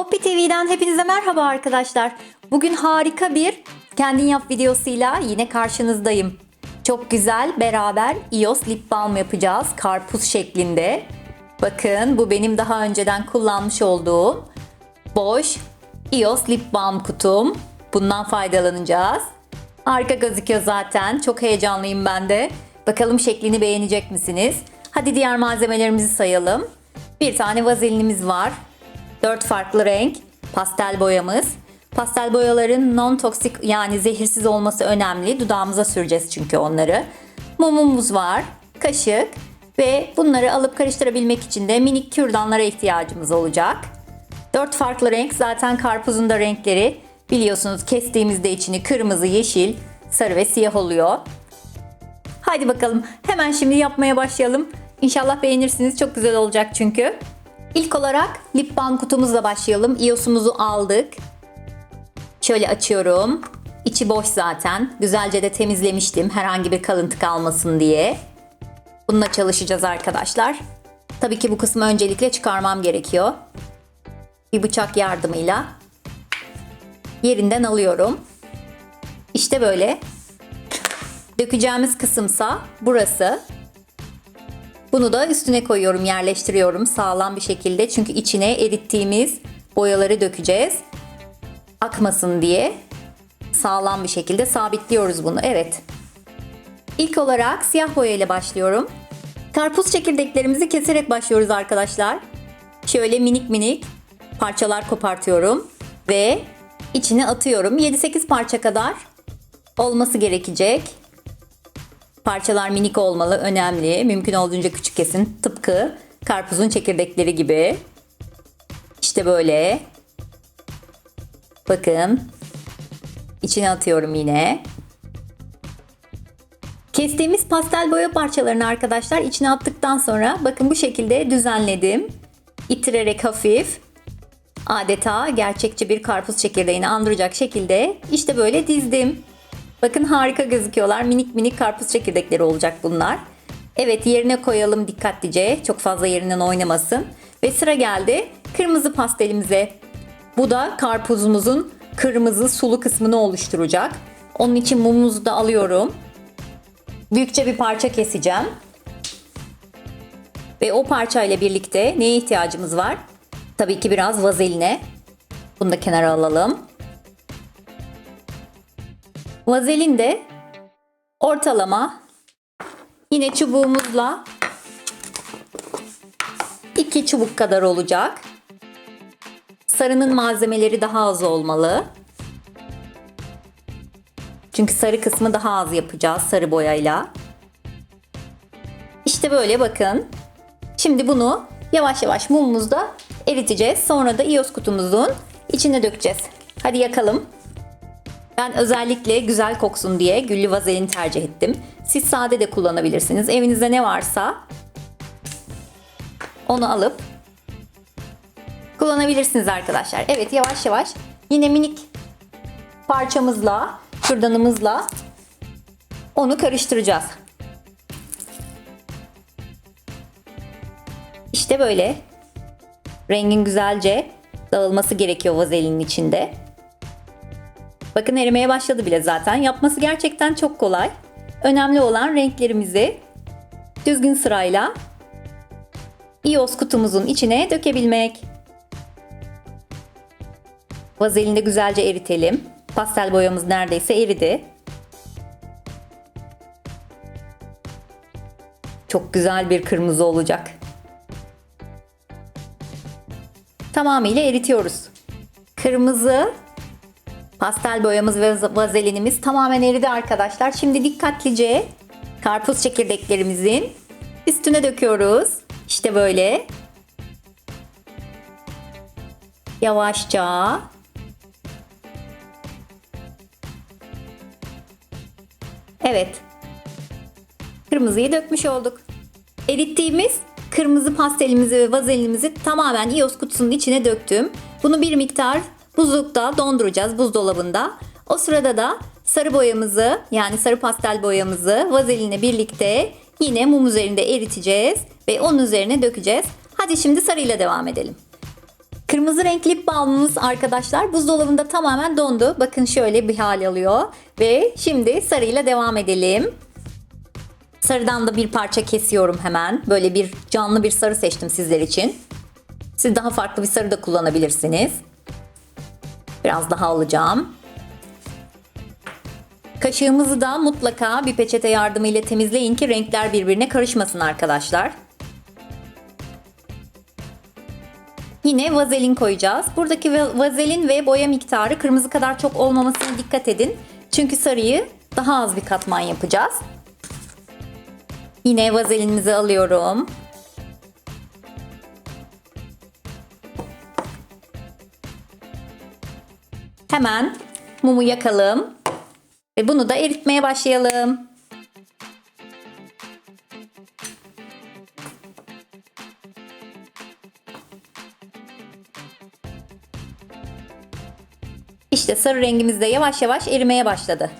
Hoppi TV'den hepinize merhaba arkadaşlar. Bugün harika bir kendin yap videosuyla yine karşınızdayım. Çok güzel beraber iOS lip balm yapacağız karpuz şeklinde. Bakın bu benim daha önceden kullanmış olduğum boş iOS lip balm kutum. Bundan faydalanacağız. Harika gözüküyor zaten. Çok heyecanlıyım ben de. Bakalım şeklini beğenecek misiniz? Hadi diğer malzemelerimizi sayalım. Bir tane vazelinimiz var. 4 farklı renk pastel boyamız. Pastel boyaların non toksik yani zehirsiz olması önemli. Dudağımıza süreceğiz çünkü onları. Mumumuz var, kaşık ve bunları alıp karıştırabilmek için de minik kürdanlara ihtiyacımız olacak. 4 farklı renk zaten karpuzun da renkleri biliyorsunuz kestiğimizde içini kırmızı, yeşil, sarı ve siyah oluyor. Haydi bakalım hemen şimdi yapmaya başlayalım. İnşallah beğenirsiniz. Çok güzel olacak çünkü. İlk olarak lip balm kutumuzla başlayalım. iOS'umuzu aldık. Şöyle açıyorum. İçi boş zaten. Güzelce de temizlemiştim herhangi bir kalıntı kalmasın diye. Bununla çalışacağız arkadaşlar. Tabii ki bu kısmı öncelikle çıkarmam gerekiyor. Bir bıçak yardımıyla yerinden alıyorum. İşte böyle. Dökeceğimiz kısımsa burası. Bunu da üstüne koyuyorum, yerleştiriyorum sağlam bir şekilde. Çünkü içine erittiğimiz boyaları dökeceğiz. Akmasın diye sağlam bir şekilde sabitliyoruz bunu. Evet. İlk olarak siyah boya ile başlıyorum. Karpuz çekirdeklerimizi keserek başlıyoruz arkadaşlar. Şöyle minik minik parçalar kopartıyorum ve içine atıyorum. 7-8 parça kadar olması gerekecek. Parçalar minik olmalı, önemli. Mümkün olduğunca küçük kesin. Tıpkı karpuzun çekirdekleri gibi. İşte böyle. Bakın. İçine atıyorum yine. Kestiğimiz pastel boya parçalarını arkadaşlar içine attıktan sonra bakın bu şekilde düzenledim. İttirerek hafif adeta gerçekçi bir karpuz çekirdeğini andıracak şekilde işte böyle dizdim. Bakın harika gözüküyorlar. Minik minik karpuz çekirdekleri olacak bunlar. Evet yerine koyalım dikkatlice. Çok fazla yerinden oynamasın. Ve sıra geldi kırmızı pastelimize. Bu da karpuzumuzun kırmızı sulu kısmını oluşturacak. Onun için mumumuzu da alıyorum. Büyükçe bir parça keseceğim. Ve o parçayla birlikte neye ihtiyacımız var? Tabii ki biraz vazeline. Bunu da kenara alalım. Vazelin de ortalama yine çubuğumuzla iki çubuk kadar olacak. Sarının malzemeleri daha az olmalı. Çünkü sarı kısmı daha az yapacağız sarı boyayla. İşte böyle bakın. Şimdi bunu yavaş yavaş mumumuzda eriteceğiz. Sonra da iOS kutumuzun içine dökeceğiz. Hadi yakalım. Ben özellikle güzel koksun diye güllü vazelin tercih ettim. Siz sade de kullanabilirsiniz. Evinizde ne varsa onu alıp kullanabilirsiniz arkadaşlar. Evet yavaş yavaş yine minik parçamızla, kürdanımızla onu karıştıracağız. İşte böyle. Rengin güzelce dağılması gerekiyor vazelinin içinde. Bakın erimeye başladı bile zaten. Yapması gerçekten çok kolay. Önemli olan renklerimizi düzgün sırayla iOS kutumuzun içine dökebilmek. Vazelini de güzelce eritelim. Pastel boyamız neredeyse eridi. Çok güzel bir kırmızı olacak. Tamamıyla eritiyoruz. Kırmızı Pastel boyamız ve vazelinimiz tamamen eridi arkadaşlar. Şimdi dikkatlice karpuz çekirdeklerimizin üstüne döküyoruz. İşte böyle. Yavaşça. Evet. Kırmızıyı dökmüş olduk. Erittiğimiz kırmızı pastelimizi ve vazelinimizi tamamen iOS kutusunun içine döktüm. Bunu bir miktar Buzlukta donduracağız buzdolabında. O sırada da sarı boyamızı yani sarı pastel boyamızı vazelinle birlikte yine mum üzerinde eriteceğiz ve onun üzerine dökeceğiz. Hadi şimdi sarıyla devam edelim. Kırmızı renk lip arkadaşlar buzdolabında tamamen dondu. Bakın şöyle bir hal alıyor. Ve şimdi sarıyla devam edelim. Sarıdan da bir parça kesiyorum hemen. Böyle bir canlı bir sarı seçtim sizler için. Siz daha farklı bir sarı da kullanabilirsiniz. Biraz daha alacağım. Kaşığımızı da mutlaka bir peçete yardımıyla temizleyin ki renkler birbirine karışmasın arkadaşlar. Yine vazelin koyacağız. Buradaki va- vazelin ve boya miktarı kırmızı kadar çok olmamasına dikkat edin. Çünkü sarıyı daha az bir katman yapacağız. Yine vazelinimizi alıyorum. Hemen mumu yakalım. Ve bunu da eritmeye başlayalım. İşte sarı rengimiz de yavaş yavaş erimeye başladı.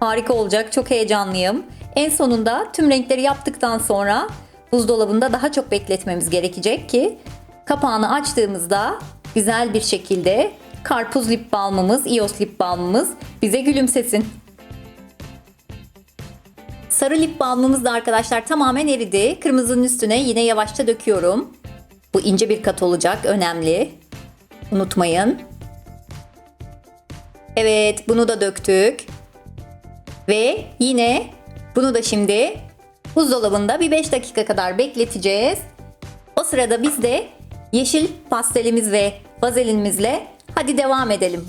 Harika olacak. Çok heyecanlıyım. En sonunda tüm renkleri yaptıktan sonra buzdolabında daha çok bekletmemiz gerekecek ki kapağını açtığımızda güzel bir şekilde karpuz lip balmımız, ios lip balmımız bize gülümsesin. Sarı lip balmımız da arkadaşlar tamamen eridi. Kırmızının üstüne yine yavaşça döküyorum. Bu ince bir kat olacak. Önemli. Unutmayın. Evet bunu da döktük. Ve yine bunu da şimdi buzdolabında bir 5 dakika kadar bekleteceğiz. O sırada biz de yeşil pastelimiz ve vazelinimizle hadi devam edelim.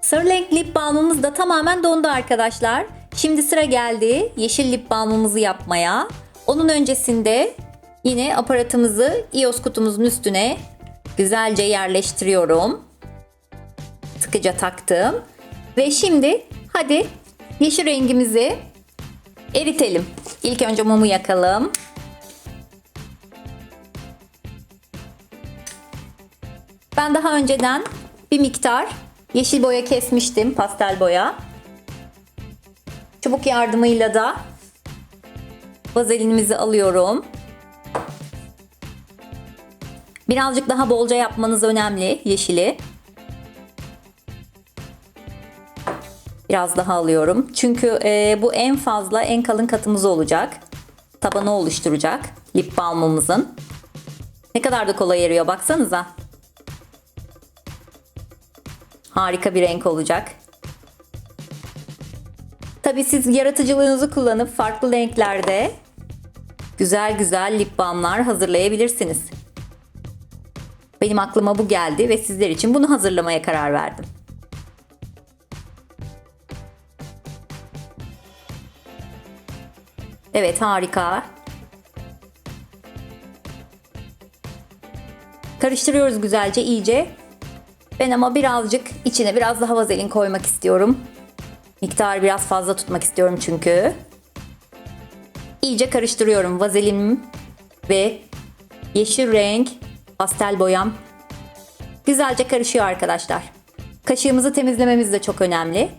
Sarı renk lip balmımız da tamamen dondu arkadaşlar. Şimdi sıra geldi yeşil lip balmımızı yapmaya. Onun öncesinde yine aparatımızı iOS kutumuzun üstüne güzelce yerleştiriyorum. Sıkıca taktım. Ve şimdi hadi yeşil rengimizi eritelim. İlk önce mumu yakalım. Ben daha önceden bir miktar yeşil boya kesmiştim, pastel boya. Çubuk yardımıyla da vazelinimizi alıyorum. Birazcık daha bolca yapmanız önemli yeşili. Biraz daha alıyorum. Çünkü e, bu en fazla en kalın katımız olacak. Tabanı oluşturacak lip balmımızın. Ne kadar da kolay eriyor baksanıza. Harika bir renk olacak. Tabi siz yaratıcılığınızı kullanıp farklı renklerde güzel güzel lip balmlar hazırlayabilirsiniz. Benim aklıma bu geldi ve sizler için bunu hazırlamaya karar verdim. Evet harika. Karıştırıyoruz güzelce iyice. Ben ama birazcık içine biraz daha vazelin koymak istiyorum. Miktarı biraz fazla tutmak istiyorum çünkü. İyice karıştırıyorum vazelinim ve yeşil renk pastel boyam. Güzelce karışıyor arkadaşlar. Kaşığımızı temizlememiz de çok önemli.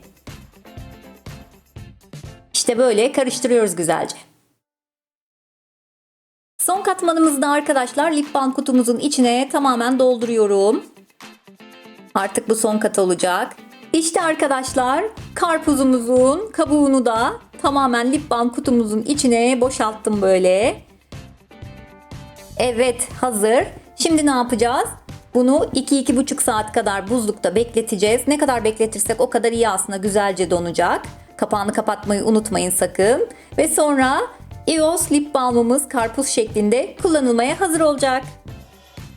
İşte böyle karıştırıyoruz güzelce. Katmanımızı da arkadaşlar lip balm kutumuzun içine tamamen dolduruyorum. Artık bu son kat olacak. İşte arkadaşlar karpuzumuzun kabuğunu da tamamen lip balm kutumuzun içine boşalttım böyle. Evet hazır. Şimdi ne yapacağız? Bunu 2-2,5 saat kadar buzlukta bekleteceğiz. Ne kadar bekletirsek o kadar iyi aslında güzelce donacak. Kapağını kapatmayı unutmayın sakın. Ve sonra EOS lip balmımız karpuz şeklinde kullanılmaya hazır olacak.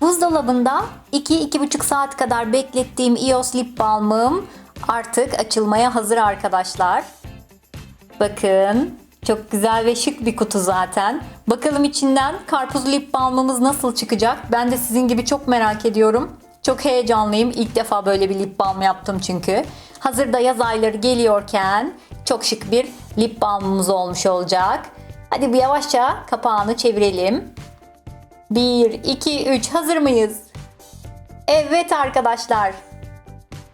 Buzdolabında 2-2,5 saat kadar beklettiğim EOS lip balmım artık açılmaya hazır arkadaşlar. Bakın çok güzel ve şık bir kutu zaten. Bakalım içinden karpuz lip balmımız nasıl çıkacak? Ben de sizin gibi çok merak ediyorum. Çok heyecanlıyım. İlk defa böyle bir lip balm yaptım çünkü. Hazırda yaz ayları geliyorken çok şık bir lip balmımız olmuş olacak. Hadi bir yavaşça kapağını çevirelim. 1, 2, 3 hazır mıyız? Evet arkadaşlar.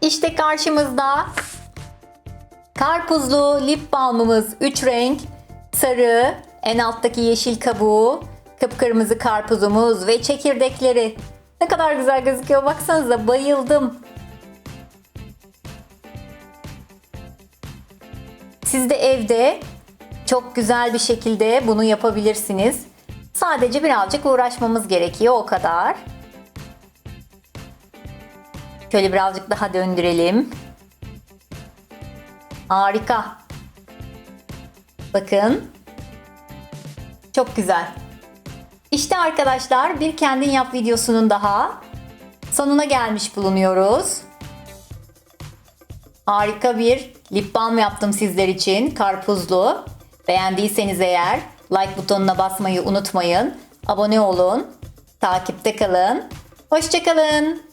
İşte karşımızda Karpuzlu lip balmımız 3 renk. Sarı, en alttaki yeşil kabuğu, kıpkırmızı karpuzumuz ve çekirdekleri. Ne kadar güzel gözüküyor baksanıza bayıldım. Siz de evde çok güzel bir şekilde bunu yapabilirsiniz. Sadece birazcık uğraşmamız gerekiyor o kadar. Şöyle birazcık daha döndürelim. Harika. Bakın. Çok güzel. İşte arkadaşlar bir kendin yap videosunun daha sonuna gelmiş bulunuyoruz. Harika bir lip balm yaptım sizler için. Karpuzlu. Beğendiyseniz eğer like butonuna basmayı unutmayın. Abone olun. Takipte kalın. Hoşçakalın.